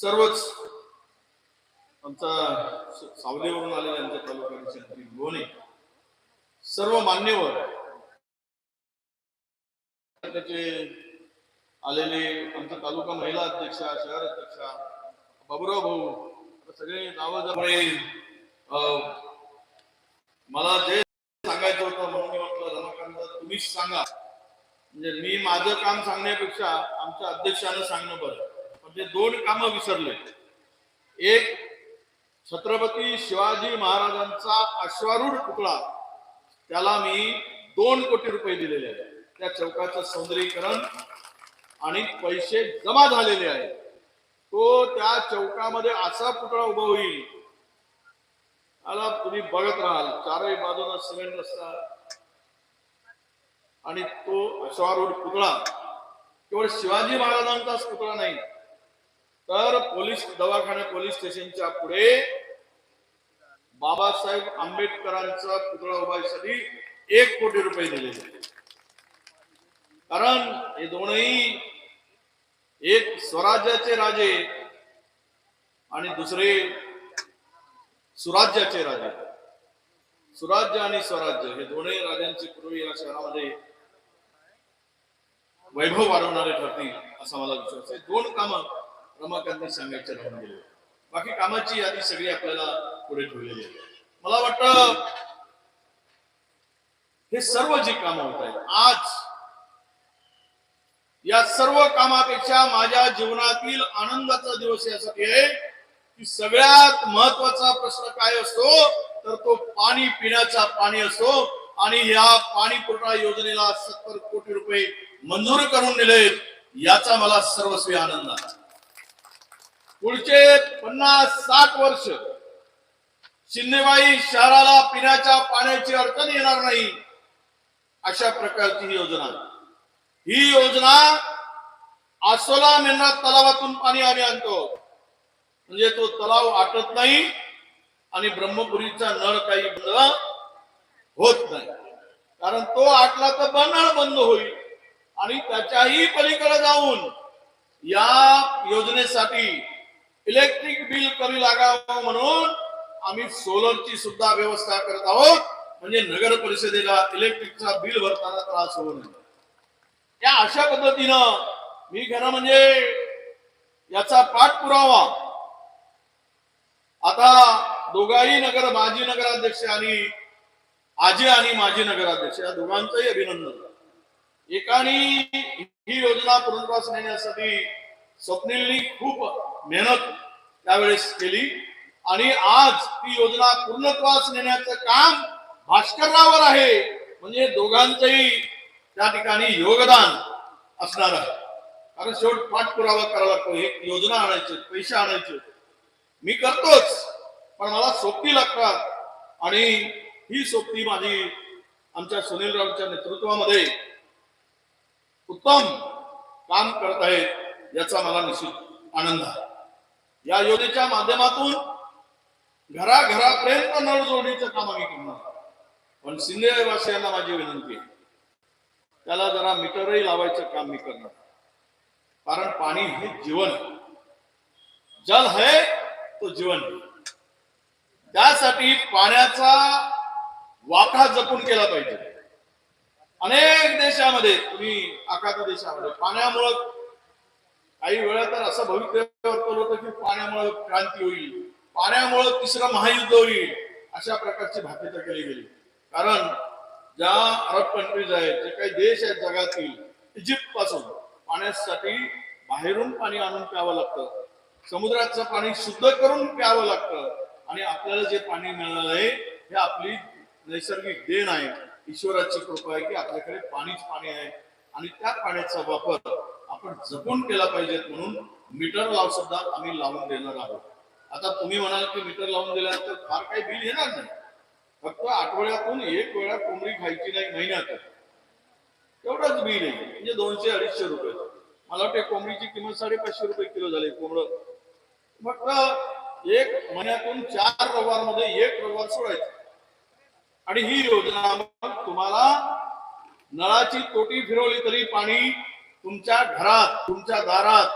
सर्वच आमचा सावलीवरून आलेले आमच्या तालुक्याचे मंत्री लोणे सर्व मान्यवर त्याचे आलेले आमचा तालुका महिला अध्यक्षा शहर अध्यक्षा बाबुराव भाऊ सगळे गावाजवळ मला जे सांगायचं होतं म्हणून मी म्हटलं रमाकांत तुम्हीच सांगा. म्हणजे मी माझं काम सांगण्यापेक्षा आमच्या अध्यक्षानं सांगणं बरं. म्हणजे दोन कामं विसरले एक छत्रपती शिवाजी महाराजांचा अश्वारूढ पुतळा. त्याला मी दोन कोटी रुपये दिलेले आहेत. त्या चौकाचं सौंदर्यीकरण आणि पैसे जमा झालेले आहेत. तो त्या चौकामध्ये असा पुतळा उभा होईल. त्याला तुम्ही बघत राहाल. चारही बाजूला सिमेंट रस्ता आणि तो अश्वारूढ पुतळा केवळ शिवाजी महाराजांचाच पुतळा नाही तर पोलीस दवाखाना पोलीस स्टेशनच्या पुढे बाबासाहेब आंबेडकरांचा पुतळा उभारण्यासाठी एक कोटी रुपये दिलेले आहेत. कारण हे दोनही एक स्वराज्याचे राजे आणि दुसरे सुराज्याचे राजे सुराज्य आणि स्वराज्य हे दोन्ही राजांची पूर्वी या शहरामध्ये वैभव वाढवणारे ठरतील असा मला विश्वास आहे दोन कामं रमाकांतनी सांगायचे राहून गेले बाकी कामाची यादी सगळी आपल्याला पुढे ठेवलेली आहे. मला वाटतं हे सर्व जी कामं होत आहेत आज या सर्व कामापेक्षा माझ्या जीवनातील आनंदाचा दिवस यासाठी आहे की सगळ्यात महत्त्वाचा प्रश्न काय असतो तर तो पाणी पिण्याचा पाणी असतो. आणि या पाणी पुरवठा योजनेला सत्तर कोटी रुपये मंजूर करून दिलेत याचा मला सर्वस्वी आनंद आहे. पुढचे पन्नास साठ वर्ष शिंदेबाई शहराला पिण्याच्या पाण्याची अडचण येणार नाही अशा प्रकारची ही योजना. ही योजना आसोला मेंढा तलावातून पाणी आम्ही आणतो. म्हणजे तो तलाव आटत नाही आणि ब्रह्मपुरीचा नळ काही बंद होत नाही. कारण तो आटला तर नळ बंद होईल. आणि त्याच्याही पलीकडे जाऊन या योजनेसाठी इलेक्ट्रिक बिल कमी लागावं म्हणून आम्ही सोलरची सुद्धा व्यवस्था करत आहोत. म्हणजे नगर परिषदेला इलेक्ट्रिकचा बिल भरताना त्रास होऊ नये. या अशा पद्धतीनं मी घेणं म्हणजे याचा पाठपुरावा आता दोघाही नगर माजी नगराध्यक्ष आणि आजी आणि माजी नगराध्यक्ष या दोघांचंही अभिनंदन. एकाने ही योजना पुनर्वास नेण्यासाठी स्वप्नीलनी खूप मेहनत त्यावेळेस केली. आणि आज ती योजना पूर्णत्वास नेण्याचं काम भास्कररावर आहे. म्हणजे दोघांचंही त्या ठिकाणी योगदान असणार आहे. कारण शेवट पाठपुरावा करावा लागतो. एक योजना आणायची पैसे आणायचे. मी करतोच पण मला सोबती लागतात. आणि ही सोबती माझी आमच्या सुनीलरावच्या नेतृत्वामध्ये उत्तम काम करत आहेत. याचा मला निश्चित आनंद आहे या योजनेच्या माध्यमातून घराघरापर्यंत नळ जोडणीचं काम आम्ही करणार पण सिंधेवासियांना माझी विनंती आहे त्याला जरा मीटरही लावायचं काम मी करणार कारण पाणी हे जीवन आहे. जल है तो जीवन है. त्यासाठी पाण्याचा वाटा जपून केला पाहिजे अनेक देशामध्ये तुम्ही आखाती देशामध्ये पाण्यामुळं काही वेळा तर असं भवितव्य होतं की पाण्यामुळं क्रांती होईल पाण्यामुळं तिसरं महायुद्ध होईल अशा प्रकारची भाकीतं केली गेली. कारण ज्या अरब कंट्रीज आहेत जे काही देश आहेत जगातील इजिप्त पासून पाण्यासाठी बाहेरून पाणी आणून प्यावं लागतं. समुद्राचं पाणी शुद्ध करून प्यावं लागतं. आणि आपल्याला जे पाणी मिळणार आहे हे आपली नैसर्गिक देण आहे. ईश्वराची कृपा आहे की आपल्याकडे पाणीच पाणी आहे. आणि त्या पाण्याचा वापर आपण जपून केला पाहिजेत म्हणून मीटर लाव सुद्धा आम्ही लावून देणार आहोत. आता तुम्ही म्हणाल की मीटर लावून दिल्यानंतर फार काही बिल येणार नाही. फक्त आठवड्यातून एक वेळा कोंबडी खायची नाही महिन्यात एवढंच बिल आहे. म्हणजे दोनशे अडीचशे रुपये. मला वाटते कोंबडीची किंमत साडेपाचशे रुपये किलो झाली कोंबड. फक्त एक महिन्यातून चार रविवारमध्ये एक रविवार सोडायचा. आणि ही योजना मग तुम्हाला नळाची तोटी फिरवली तरी पाणी तुमच्या घरात तुमच्या दारात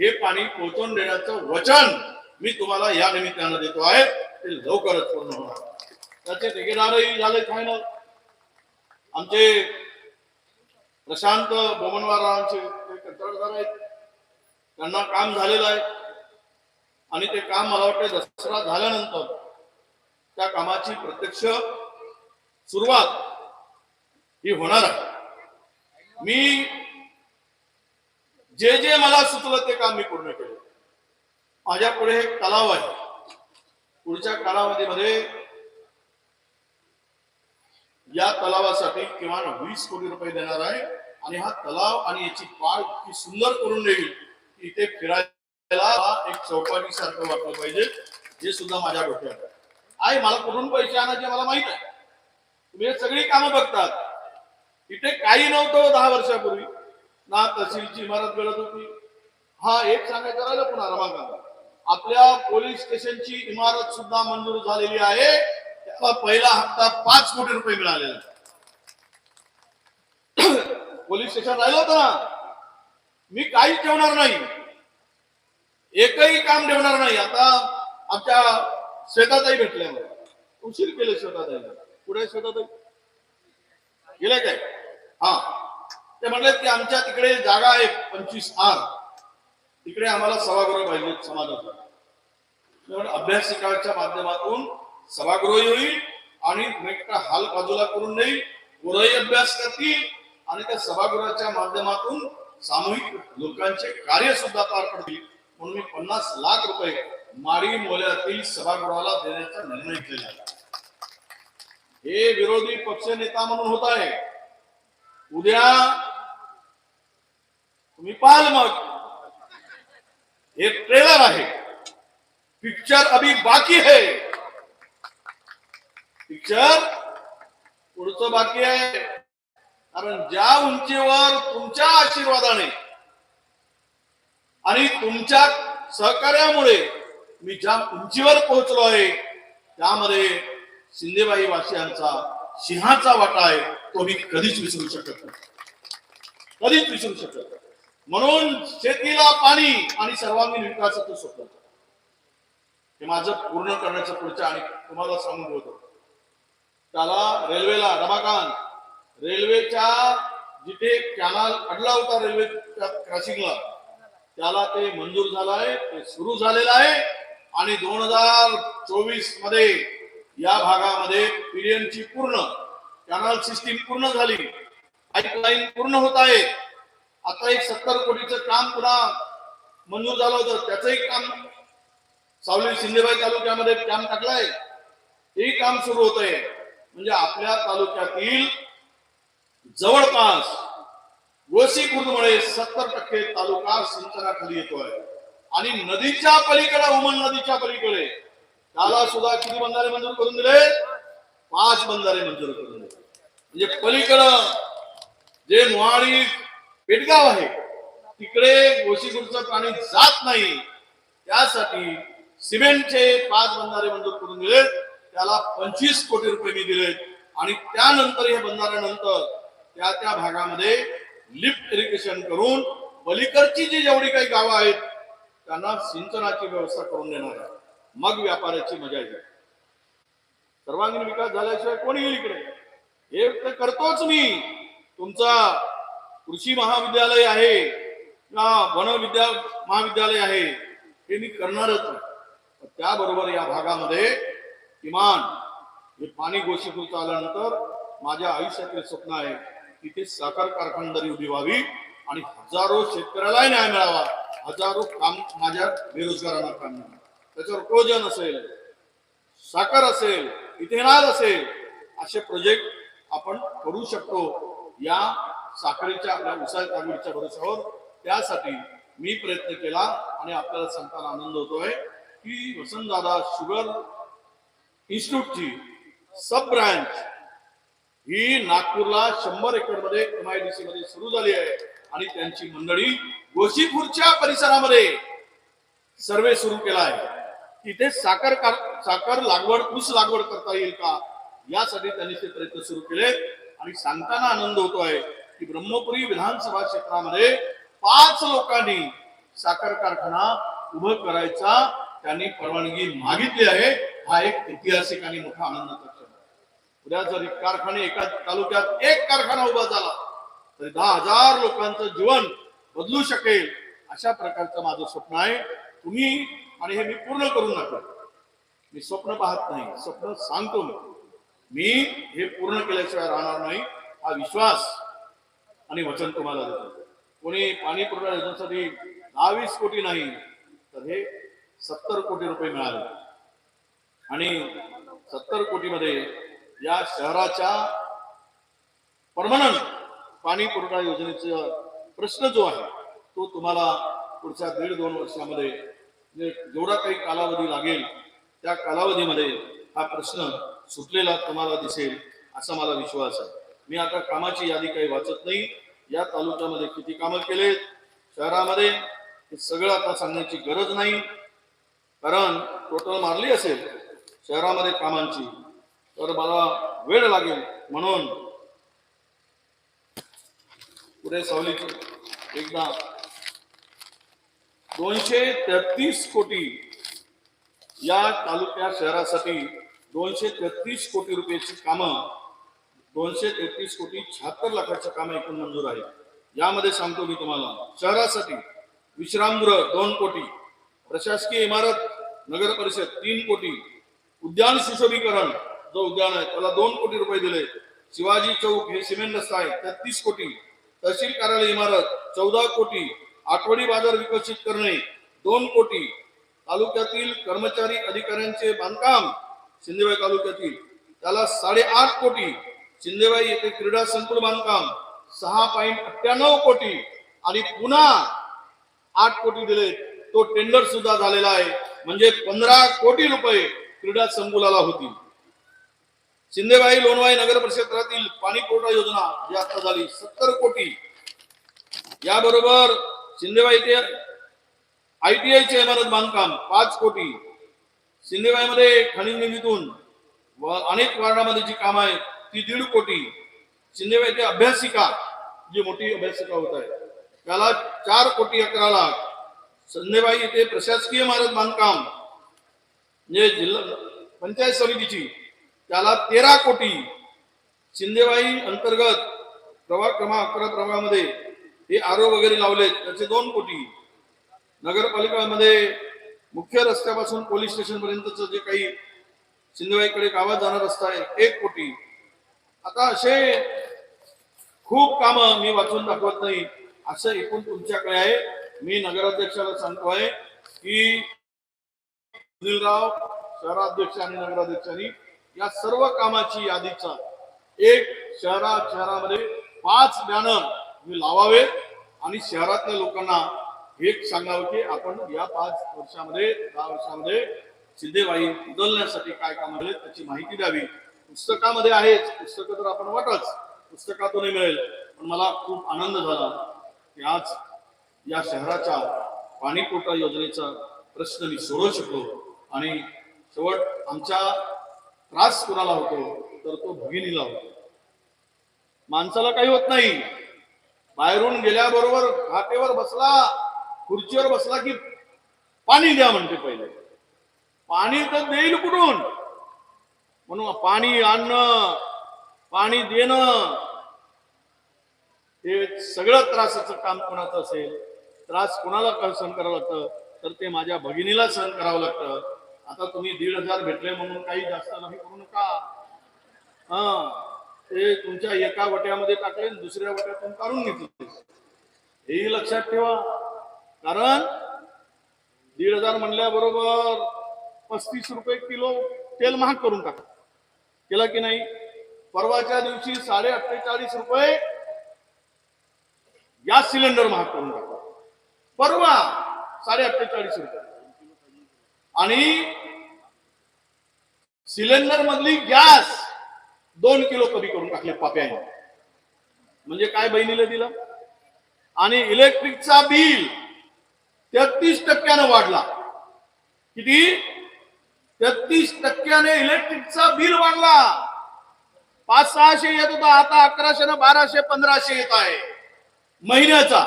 हे पाणी पोहोचवून देण्याचं वचन मी तुम्हाला या निमित्तानं देतो आहे. ते लवकरच पूर्ण होणार. त्याचे ठेकेदारही झाले फायनल. आमचे प्रशांत बोमनवारांचे ते कंत्राटदार आहेत. त्यांना काम झालेलं आहे. आणि ते काम मला वाटतं दसरा झाल्यानंतर त्या कामाची प्रत्यक्ष सुरुवात ही होणार आहे. मी जे जे मला सुचलं ते काम मी पूर्ण केलं. माझ्या पुढे हे तलाव आहे. पुढच्या कालावधीमध्ये या तलावासाठी किमान वीस कोटी रुपये देणार आहे आणि हा तलाव आणि याची पाळ इतकी सुंदर करून देईल की इथे फिरायला एक चौपाटी सारखं वाटलं पाहिजे हे सुद्धा माझ्या डोक्यात आहे. मला कुठून पैसे आणायचे मला माहीत आहे. तुम्ही सगळी कामं बघतात. इथे काही नव्हतं दहा वर्षापूर्वी. ना तहसीलची इमारत मिळत होती. हा एक सांगायचं राहिलं पुन्हा रमाकांत. आपल्या पोलीस स्टेशनची इमारत सुद्धा मंजूर झालेली आहे. त्याला पहिला हप्ता पाच कोटी रुपये मिळालेला पोलीस स्टेशन राहिलं होतं ना. मी काहीच ठेवणार नाही. एकही काम ठेवणार नाही. आता आमच्या श्वेताताई भेटल्या मला उशीर केले श्वेताताईला. पुढे श्वेताताई? गेले काय? हा. ते म्हणले की आमच्या तिकडे जागा आहे पंचवीस आर. तिकडे आम्हाला सभागृह पाहिजे समाजाचा अभ्यासिकाच्या माध्यमातून सभागृह होईल आणि एकटा हाल बाजूला करून देईल पोरही अभ्यास करतील आणि त्या सभागृहाच्या माध्यमातून सामूहिक लोकांचे कार्य सुद्धा पार पडतील. म्हणून मी पन्नास लाख रुपये माडी मोल्यातील सभागृहाला देण्याचा निर्णय केला. हे विरोधी पक्ष नेता म्हणून होत आहे. उद्या तुम्ही पाहाल मग. हे ट्रेलर आहे. पिक्चर अभी बाकी है. पिक्चर पुढचं बाकी आहे. कारण ज्या उंचीवर तुमच्या आशीर्वादाने आणि तुमच्या सहकार्यामुळे मी ज्या उंचीवर पोहोचलो आहे त्यामध्ये शिंदेबाई वासियांचा सिंहाचा वाटा आहे तो मी कधीच विसरू शकत नाही. कधीच विसरू शकत नाही. म्हणून शेतीला पाणी आणि सर्वांगीण विकासाचं स्वप्न हे माझं पूर्ण करण्याचं पुढच्या आणि तुम्हाला सांगून ठेवतो. त्याला रेल्वेला रमाकांत रेल्वेच्या जिथे कॅनल अडला होता रेल्वेच्या क्रॉसिंगला त्याला ते मंजूर झालं आहे ते सुरू झालेलं आहे. आणि दोन हजार चोवीसमध्ये या भागामध्ये पीडीएमची पूर्ण कॅनल सिस्टीम पूर्ण झाली. पाईपलाईन पूर्ण होत आहे. आता एक सत्तर कोटीचं काम पुन्हा मंजूर झालं होतं. त्याचंही काम सावली शिंदेबाई तालुक्यामध्ये काम टाकलंय. हे काम सुरू होत आहे म्हणजे आपल्या तालुक्यातील जवळपास गोसी खुर्दमुळे सत्तर टक्के तालुका सिंचनाखाली येतोय. आणि नदीच्या पलीकडे उमन नदीच्या पलीकडे. त्याला सुद्धा किती बंधारे मंजूर करून दिले? पाच बंधारे मंजूर करून दिले. म्हणजे पलीकडं जे मोहाडी पेटगाव आहे. तिकडे गोसीखुर्दचं पाणी जात नाही. त्यासाठी सिमेंटचे पाच बंधारे मंजूर करून दिलेत. त्याला पंचवीस कोटी रुपये मी दिलेत. आणि त्यानंतर हे बंधाऱ्यानंतर त्या त्या भागामध्ये लिफ्ट इरिगेशन करून पलीकडची जी जेवढी काही गावं आहेत त्यांना सिंचनाची व्यवस्था करून देणार आहे. मग व्यापाराची मजा येईल. सर्वांगीण विकास झाल्याशिवाय कोणी येईल इकडे? हे तर करतोच मी. तुमचा कृषी महाविद्यालय आहे किंवा वन विद्या महाविद्यालय आहे हे मी करणारच नाही. त्याबरोबर या भागामध्ये किमान हे पाणी गोष्टीकृत आल्यानंतर माझ्या आयुष्यातील स्वप्न आहे की ते साखर कारखानदारी उभी व्हावी आणि हजारो शेतकऱ्यालाही न्याय मिळावा. हजारो काम माझ्या बेरोजगारांना काम मिळावं त्याच्यावर कोजन असेल साखर असेल इथेनॉल असेल असे प्रोजेक्ट आपण करू शकतो या साखरेच्या आपल्या उसाळ लागवडीच्या भरोश्यावर. त्यासाठी मी प्रयत्न केला आणि आपल्याला सांगताना आनंद होतोय की वसंतदादा शुगर इन्स्टिट्यूटची सब ब्रांच ही नागपूरला शंभर एकरमध्ये एम आय डी सी मध्ये सुरू झाली आहे आणि त्यांची मंडळी गोशीपूरच्या परिसरामध्ये सर्वे सुरू केला आहे तिथे साखर साखर लागवड ऊस लागवड करता येईल का? यासाठी त्यांनी ते प्रयत्न सुरू केले आणि सांगताना आनंद होतोय की ब्रह्मपुरी विधानसभा क्षेत्रामध्ये पाच लोकांनी साखर कारखाना उभं करायचा त्यांनी परवानगी मागितली आहे हा एक ऐतिहासिक आणि मोठा आनंदाचा क्षण. उद्या जर कारखाने एका तालुक्यात एक कारखाना उभा झाला तरी दहा हजार लोकांचं जीवन बदलू शकेल अशा प्रकारचं माझं स्वप्न आहे. तुम्ही आणि हे मी पूर्ण करून नका. मी स्वप्न पाहत नाही स्वप्न सांगतो मी. मी हे पूर्ण केल्याशिवाय राहणार नाही. हा विश्वास आणि वचन तुम्हाला देतो. कोणी पाणी पुरवठा योजनेसाठी दहावीस कोटी नाही तर हे सत्तर कोटी रुपये मिळाले. आणि सत्तर कोटीमध्ये या शहराच्या परमनंट पाणी पुरवठा योजनेचा प्रश्न जो आहे तो तुम्हाला पुढच्या दीड दोन वर्षामध्ये म्हणजे जेवढा काही कालावधी लागेल त्या कालावधीमध्ये हा प्रश्न सुटलेला तुम्हाला दिसेल असा मला विश्वास आहे. मी आता कामाची यादी काही वाचत नाही. या तालुक्यामध्ये किती कामं केलेत? शहरामध्ये हे सगळं आता सांगण्याची गरज नाही. कारण टोटल मारली असेल शहरामध्ये कामांची तर मला वेळ लागेल म्हणून पुढे सावलीची एकदा दोनशे तेहतीस कोटी या तालुक्या शहरासाठी दोनशे तेहतीस कोटी रुपयाची कामं दोनशे तेहतीस कोटी शहात्तर लाखाची कामं एकूण मंजूर आहे. यामध्ये सांगतो मी तुम्हाला शहरासाठी विश्रामगृह दोन कोटी प्रशासकीय इमारत नगर परिषद तीन कोटी उद्यान सुशोभीकरण जो उद्यान आहे त्याला दोन कोटी रुपये दिले. शिवाजी चौक हे सिमेंट रस्ता आहे तेहतीस कोटी. तहसील कार्यालय इमारत चौदा कोटी. आठवडी बाजार विकसित करणे दोन कोटी. तालुक्यातील कर्मचारी अधिकाऱ्यांचे बांधकाम शिंदेवाई तालुक्यातील त्याला साडेआठ कोटी. शिंदेबाई येथे क्रीडा संकुल बांधकाम सहा पॉईंट अठ्ठ्याण्णव कोटी आणि पुन्हा आठ कोटी दिले. तो टेंडर सुद्धा झालेला आहे. म्हणजे पंधरा कोटी रुपये क्रीडा संकुलाला होतील. शिंदेबाई लोणवाई नगर परिषदातील पाणी पुरवठा योजना जी आता झाली सत्तर कोटी. याबरोबर शिंदेबाई ते आय टी आयचे इमारत बांधकाम पाच कोटी. शिंदेबाईमध्ये खनिज निधीतून व अनेक वार्डामध्ये जी कामं आहेत ती दीड कोटी शिंदेबाई ते अभ्यासिका जी मोठी अभ्यासिका होत आहे त्याला चार कोटी अकरा लाख. संदेबाई येथे प्रशासकीय इमारत बांधकाम म्हणजे जिल्हा पंचायत समितीची त्याला तेरा कोटी शिंदेबाई अंतर्गत प्रभाग क्रमांक अकरा प्रभागामध्ये हे आरो वगैरे लावलेत. त्याचे दोन कोटी. नगरपालिकामध्ये मुख्य रस्त्यापासून पोलीस स्टेशनपर्यंतचं जे काही शिंदेबाईकडे गावात जाणार रस्ता आहे एक कोटी. आता असे खूप कामं मी वाचून दाखवत नाही. असं एकूण तुमच्याकडे आहे. मी नगराध्यक्षाला सांगतो आहे की सुनीलराव शहराध्यक्ष आणि नगराध्यक्षांनी या सर्व कामाची यादीचा एक शहरा शहरामध्ये पाच बॅनर मी लावावे आणि शहरातल्या लोकांना एक सांगावं की आपण या पाच वर्षामध्ये दहा वर्षामध्ये सिद्धेबाई बदलण्यासाठी काय काम आहे त्याची माहिती द्यावी. पुस्तकामध्ये आहेच पुस्तकं तर आपण वाटच. पुस्तकातूनही मिळेल. पण मला खूप आनंद झाला की आज या शहराच्या पाणीपुरवठा योजनेचा प्रश्न मी सोडवू शकलो. आणि शेवट आमच्या त्रास कुणाला होतो तर तो भगिनीला होतो. माणसाला काही होत नाही. बाहेरून गेल्याबरोबर घाटेवर बसला खुर्चीवर बसला की पाणी द्या म्हणते पहिले. पाणी तर देईल कुठून? म्हणून पाणी आणणं पाणी देणं हे सगळं त्रासाचं काम कोणाचं असेल त्रास कोणाला सहन करावं लागतं तर ते माझ्या भगिनीला सहन करावं लागतं. आता तुम्ही दीड हजार भेटले म्हणून काही जास्त नाही करू नका. हा ते तुमच्या एका वट्यामध्ये टाकले आणि दुसऱ्या वट्यातून काढून घेतले. हेही लक्षात ठेवा. कारण दीड हजार म्हणल्याबरोबर पस्तीस रुपये किलो तेल महाग करून टाका. केला की नाही? परवाच्या दिवशी साडे अठ्ठेचाळीस रुपये गॅस सिलेंडर महाग करून टाकला. परवा साडे अठ्ठेचाळीस रुपये. आणि सिलेंडर मधली गॅस दोन किलो कमी करून टाकले पाप्याने. म्हणजे काय बहिणीला दिलं? आणि इलेक्ट्रिकचा बिल तेहतीस टक्क्यानं वाढला. किती? तेहतीस टक्क्याने इलेक्ट्रिकचा बिल वाढला. पाच सहाशे येत होता आता अकराशे ना बाराशे पंधराशे येत आहे. महिन्याचा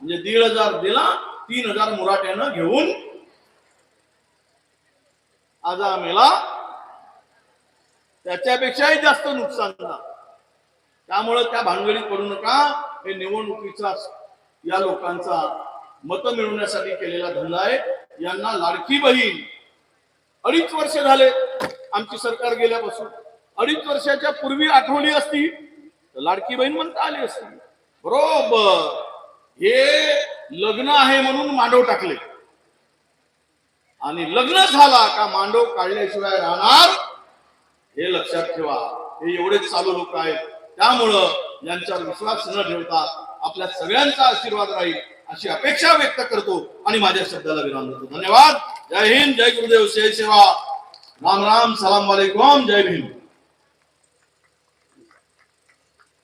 म्हणजे दीड हजार दिला तीन हजार मुराट्यानं घेऊन आज आम्हाला त्याच्यापेक्षाही जास्त नुकसान झालं. त्यामुळं त्या भानगडीत पडू नका. हे निवडणुकीचा या लोकांचा मत मिळवण्यासाठी केलेला धंदा आहे. यांना लाडकी बहीण अडीच वर्ष झाले आमची सरकार गेल्यापासून. अडीच वर्षाच्या पूर्वी आठवली असती तर लाडकी बहीण म्हणता आली असती बरोबर. हे लग्न आहे म्हणून मांडव टाकले. आणि लग्न झाला का मांडव काढल्याशिवाय राहणार? हे लक्षात ठेवा. हे एवढेच चालू लोक आहेत. त्यामुळं यांच्यावर विश्वास न ठेवता आपल्या सगळ्यांचा आशीर्वाद राहील अशी अपेक्षा व्यक्त करतो आणि माझ्या शब्दाला विराम देतो. धन्यवाद. जय हिंद जय गुरुदेव जय सेवा. राम राम सलाम वालेकुम जय भीम.